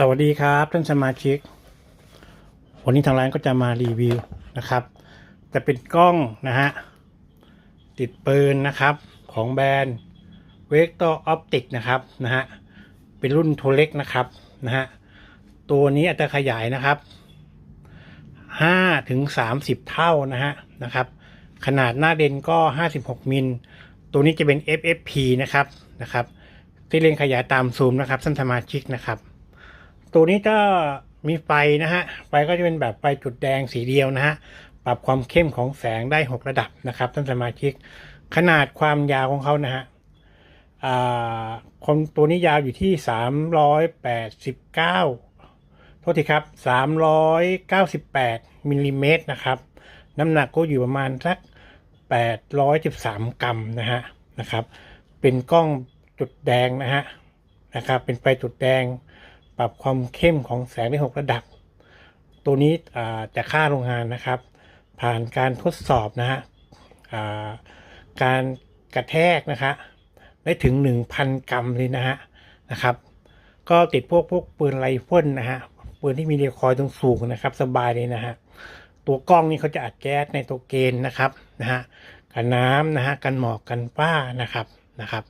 สวัสดีครับท่านสมาชิก วันนี้ทางร้านก็จะมารีวิวนะครับ จะเป็นกล้องนะฮะ ติดปืนนะครับ ของแบรนด์ Vector Optic นะครับนะฮะ เป็นรุ่นโทเล็กนะครับนะฮะ ตัวนี้อัตราขยายนะครับ5ถึง30 เท่านะฮะนะครับ ขนาดหน้าเลนส์ก็ 56 มิล ตัวนี้จะเป็น FFP นะครับนะครับที่เลนขยายตามซูมนะครับท่านสมาชิกนะครับ ตัวนี้ก็มีไฟนะฮะ ไฟก็จะเป็นแบบไฟจุดแดงสีเดียวนะฮะ ปรับความเข้มของแสงได้ 6 ระดับนะครับท่านสมาชิก ขนาดความยาวของเขานะฮะคนตัวนี้ยาวอยู่ที่ 389 โทษทีครับ 398มิลลิเมตรนะครับ น้ำหนักก็อยู่ประมาณสัก 813 กรัมนะฮะ นะครับ เป็นกล้องจุดแดงนะฮะ นะครับ เป็นไฟจุดแดง ปรับความเข้มของแสงได้ 6 ระดับ ตัวนี้อ่าจะค่าโรงงานนะครับ ผ่านการทดสอบนะฮะการกระแทกนะคะได้ถึง 1,000 กรัมเลยนะฮะนะครับ ก็ติดพวกพวกปืนไรเฟิลนะฮะปืนที่มีเรียคอยตรงสูงนะครับ สบายเลยนะฮะตัวกล้องนี่เขาจะอัดแก๊สในตัวเกณฑ์นะครับนะฮะกันน้ำนะฮะกันหมอกกันฝ้านะครับนะครับ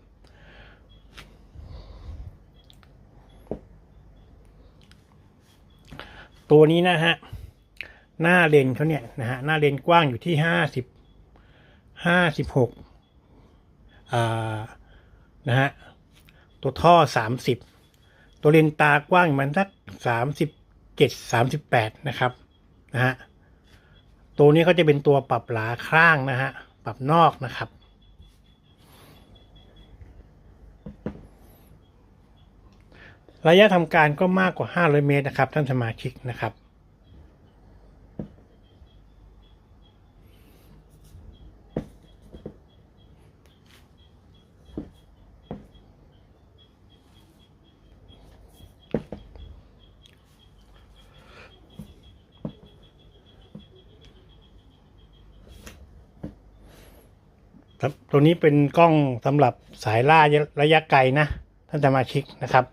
ตัวนี้นะฮะ หน้าเลนเขาเนี่ยนะฮะ หน้าเลนกว้างอยู่ที่ห้าสิบห้าสิบหกอ่า นะฮะ ตัวท่อสามสิบ ตัวเลนตากว้างมันสักสามสิบเจ็ดสามสิบแปดนะครับ นะฮะ ตัวนี้ก็จะเป็นตัวปรับหลาข้างนะฮะ ปรับนอกนะครับ ระยะทำการก็มากกว่า 500 เมตรนะครับท่านสมาชิกนะครับครับ ตัวนี้เป็นกล้องสำหรับสายล่าระยะไกลนะ ท่านสมาชิกนะครับ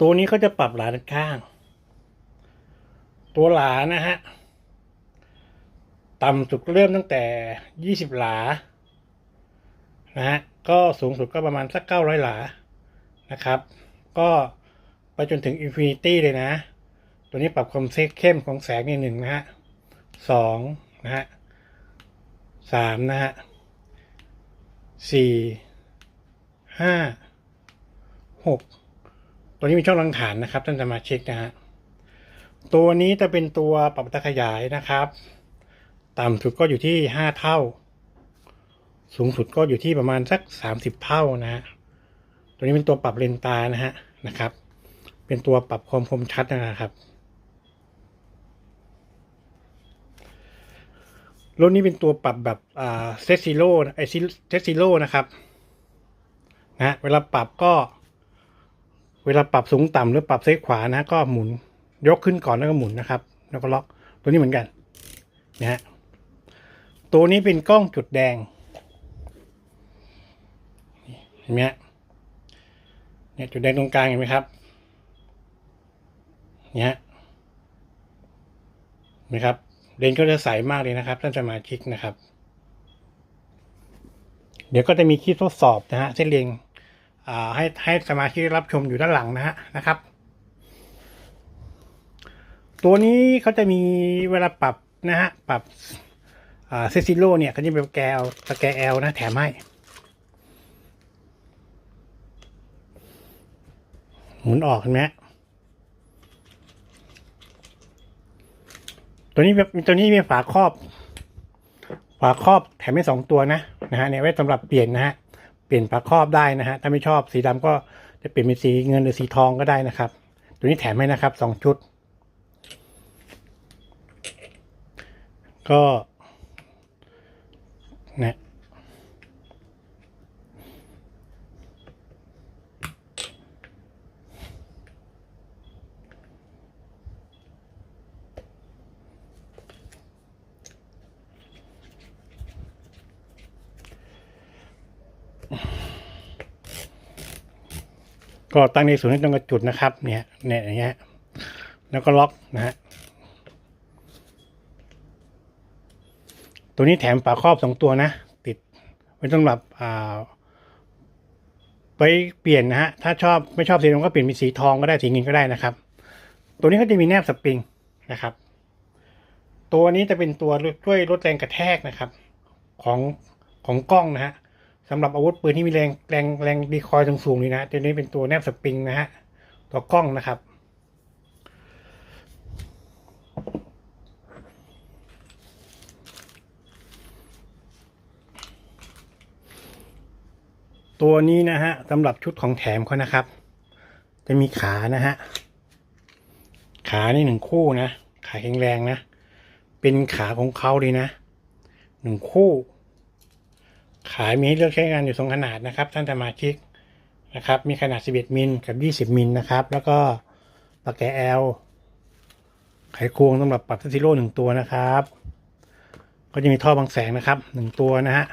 ตัวนี้เขาจะปรับหลานข้าง ตัวหลานะฮะ ต่ำสุดเริ่มตั้งแต่ยี่สิบหลา นะฮะ ก็สูงสุดก็ประมาณสักเก้าร้อยหลา นะครับ ก็ไปจนถึงอินฟินิตี้เลยนะ ตัวนี้ปรับความเซกเข้มของแสงในหนึ่งนะฮะสองนะฮะสามนะฮะสี่ห้าหก ตัวนี้มีช่องรังฐานนะครับท่านสมาชิกนะฮะตัวนี้จะเป็นตัวปรับอัตาขยายนะครับ ต่ำสุดก็อยู่ที่ห้าเท่า สูงสุดก็อยู่ที่ประมาณสักสามสิบเท่านะฮะตัวนี้เป็นตัวปรับเลนส์ตานะฮะนะครับ เป็นตัวปรับความคมชัดนะครับรุ่นนี้เป็นตัวปรับแบบอ่าเซตซิโร่ไอซิเซตซิโร่นะครับนะฮะเวลาปรับก็ เวลาปรับสูงต่ำหรือปรับซ้ายขวานะก็หมุนยกขึ้นก่อนแล้วก็หมุนนะครับ แล้วก็ล็อกตัวนี้เหมือนกันนะฮะตัวนี้เป็นกล้องจุดแดงเห็นไหมฮะเนี่ยจุดแดงตรงกลางเห็นไหมครับเนี่ยฮะเห็นไหมครับเลนก็จะใสมากเลยนะครับท่านสมาชิกนะครับ เดี๋ยวก็จะมีคลิปทดสอบนะฮะเส้นเรียง ให้ให้สมาชิกรับชมอยู่ด้านหลังนะฮะนะครับ ตัวนี้เขาจะมีเวลาปรับนะฮะปรับเซซิโลเนี่ยเขาจะเป็นแกลตะแกแอลนะแถมให้หมุนออกเห็นไหมฮะตัวนี้แบบตัวนี้มีฝาครอบ ฝาครอบแถมให้สองตัวนะนะฮะเนี่ยไว้สำหรับเปลี่ยนนะฮะ เปลี่ยนฝาครอบได้นะฮะถ้าไม่ชอบสีดำก็จะเปลี่ยนเป็นสีเงินหรือสีทองก็ได้นะครับ ตัวนี้แถมให้นะครับสองชุด ก็นะ ก็ตั้งในศูนย์ให้ตรงกับจุดนะครับ เนี่ยเนี่ยอย่างเงี้ยแล้วก็ล็อกนะฮะตัวนี้แถมฝาครอบสองตัวนะ ติดไว้สำหรับอ่าไปเปลี่ยนนะฮะถ้าชอบไม่ชอบสีดำก็เปลี่ยนเป็นสีทองก็ได้สีเงินก็ได้นะครับ ตัวนี้ก็จะมีแนบสปริงนะครับ ตัวนี้จะเป็นตัวช่วยลดแรงกระแทกนะครับ ของของกล้องนะฮะ สำหรับอาวุธปืนที่มีแรงแรงแรงดีคอยสูงๆนี่นะตัวนี้เป็นตัวแนบสปริงนะฮะตัวกล้องนะครับตัวนี้นะฮะสำหรับชุดของแถมเขานะครับ จะมีขานะฮะขานี่หนึ่งคู่นะ ขาแข็งแรงนะ เป็นขาของเขาเลยนะหนึ่งคู่ ขายมีให้เลือกใช้งานอยู่สองขนาดนะครับ ท่านสมาชิกนะครับ มีขนาด 11 มิลกับ 20 มิลนะครับ แล้วก็ปากแกแอลไขควงสำหรับปรับซิโร่หนึ่งตัวนะครับ ก็จะมีท่อบังแสงนะครับหนึ่งตัวนะฮะ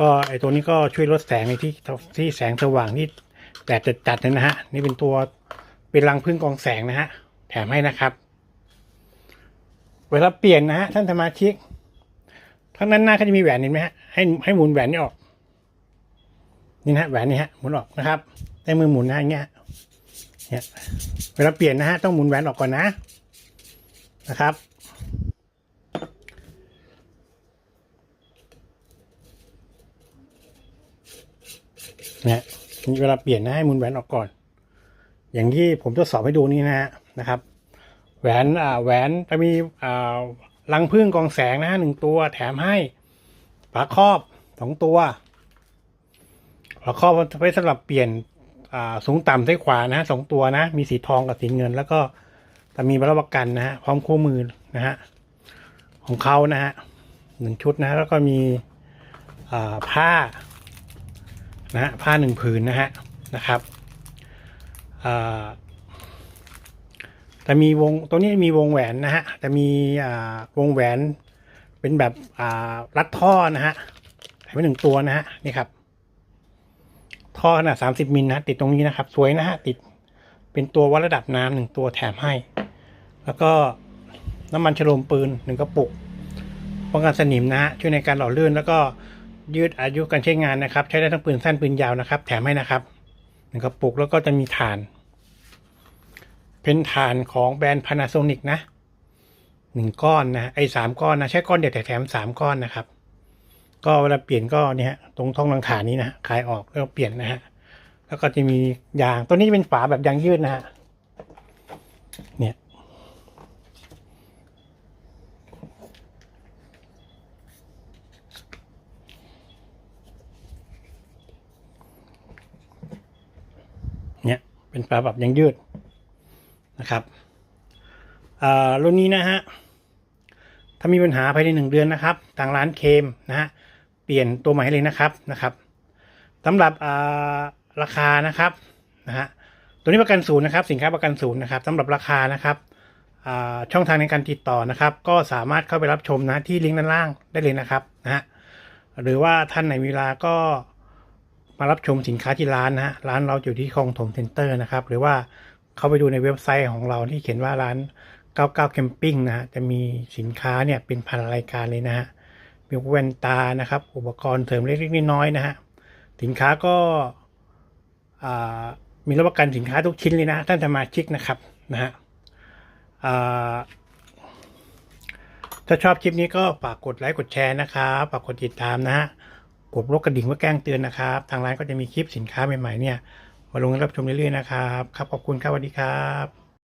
ก็ไอตัวนี้ก็ช่วยลดแสงในที่ที่แสงสว่างที่แดดจัดๆเนี่ยนะฮะนี่เป็นตัวเป็นรังพึ่งกองแสงนะฮะแถมให้นะครับ เวลาเปลี่ยนนะฮะท่านสมาชิก ทั้งนั้นหน้าก็จะมีแหวนเห็นไหมฮะให้ให้หมุนแหวนนี้ออกนี่นะแหวนนี่ฮะหมุนออกนะครับได้มือหมุนนะอย่างเงี้ยเนี่ยเวลาเปลี่ยนนะฮะต้องหมุนแหวนออกก่อนนะนะครับเนี่ยเวลาเปลี่ยนนะให้หมุนแหวนออกก่อน อย่างที่ผมทดสอบให้ดูนี่นะฮะนะครับ แหวนอ่าแหวนจะมีอ่า รังพึ่งกองแสงนะฮะหนึ่งตัว แถมให้ฝาครอบสองตัวฝาครอบไว้สำหรับเปลี่ยนสูงต่ำซ้ายขวานะสองตัวนะ มีสีทองกับสีเงิน แล้วก็จะมีรับประกันนะฮะพร้อมคู่มือนะฮะของเขานะฮะหนึ่งชุดนะแล้วก็มีผ้านะฮะผ้าหนึ่งผืนนะฮะนะครับอ่า จะมีวงตัวนี้มีวงแหวนนะฮะ จะมีวงแหวนเป็นแบบรัดท่อนะฮะแถมไปหนึ่งตัวนะฮะนี่ครับ ท่อขนาดสามสิบมิลนะติดตรงนี้นะครับ สวยนะฮะติดเป็นตัววัดระดับน้ำหนึ่งตัวแถมให้ แล้วก็น้ำมันฉโลมปืนหนึ่งกระปุกป้องกันสนิมนะฮะช่วยในการหล่อลื่น แล้วก็ยืดอายุการใช้งานนะครับ ใช้ได้ทั้งปืนสั้นปืนยาวนะครับ แถมให้นะครับหนึ่งกระปุกแล้วก็จะมีฐาน เป็นฐานของแบรนด์ Panasonic นะหนึ่งก้อนนะไอ้สามก้อนนะใช้ก้อนเดียวแต่แถมสามก้อนนะครับ ก็เวลาเปลี่ยนก็เนี่ยฮะตรงท้องรังฐานนี้นะคลายออกแล้วเปลี่ยนนะฮะแล้วก็จะมียางตัวนี้เป็นฝาแบบยางยืดนะฮะเนี่ยเนี่ยเป็นฝาแบบยังยืด นะครับรุ่นนี้นะฮะถ้ามีปัญหาภายในหนึ่งเดือนนะครับ ทางร้านเคมนะฮะเปลี่ยนตัวใหม่ให้เลยนะครับนะครับสำหรับราคานะครับนะฮะตัวนี้ประกันศูนย์นะครับ สินค้าประกันศูนย์นะครับสำหรับราคานะครับช่องทางในการติดต่อนะครับ ก็สามารถเข้าไปรับชมนะที่ลิงก์ด้านล่างได้เลยนะครับนะฮะหรือว่าท่านไหนมีเวลาก็มารับชมสินค้าที่ร้านนะฮะร้านเราอยู่ที่คลองถมเซ็นเตอร์นะครับ หรือว่า เข้าไปดูในเว็บไซต์ของเราที่เขียนว่าร้าน99แคมปิ้งนะฮะจะมีสินค้าเนี่ยเป็นพันรายการเลยนะฮะมีแว่นตานะครับ อุปกรณ์เสริมเล็กๆน้อยๆนะฮะสินค้าก็มีรับประกันสินค้าทุกชิ้นเลยนะท่านสมาชิกนะครับนะฮะถ้าชอบคลิปนี้ก็ฝากกดไลค์กดแชร์นะครับฝากกดติดตามนะฮะกดรกกระดิ่งเพื่อแจ้งเตือนนะครับ ทางร้านก็จะมีคลิปสินค้าใหม่ๆเนี่ย มาลงรับชมเรื่อยๆนะครับ ครับขอบคุณครับสวัสดีครับ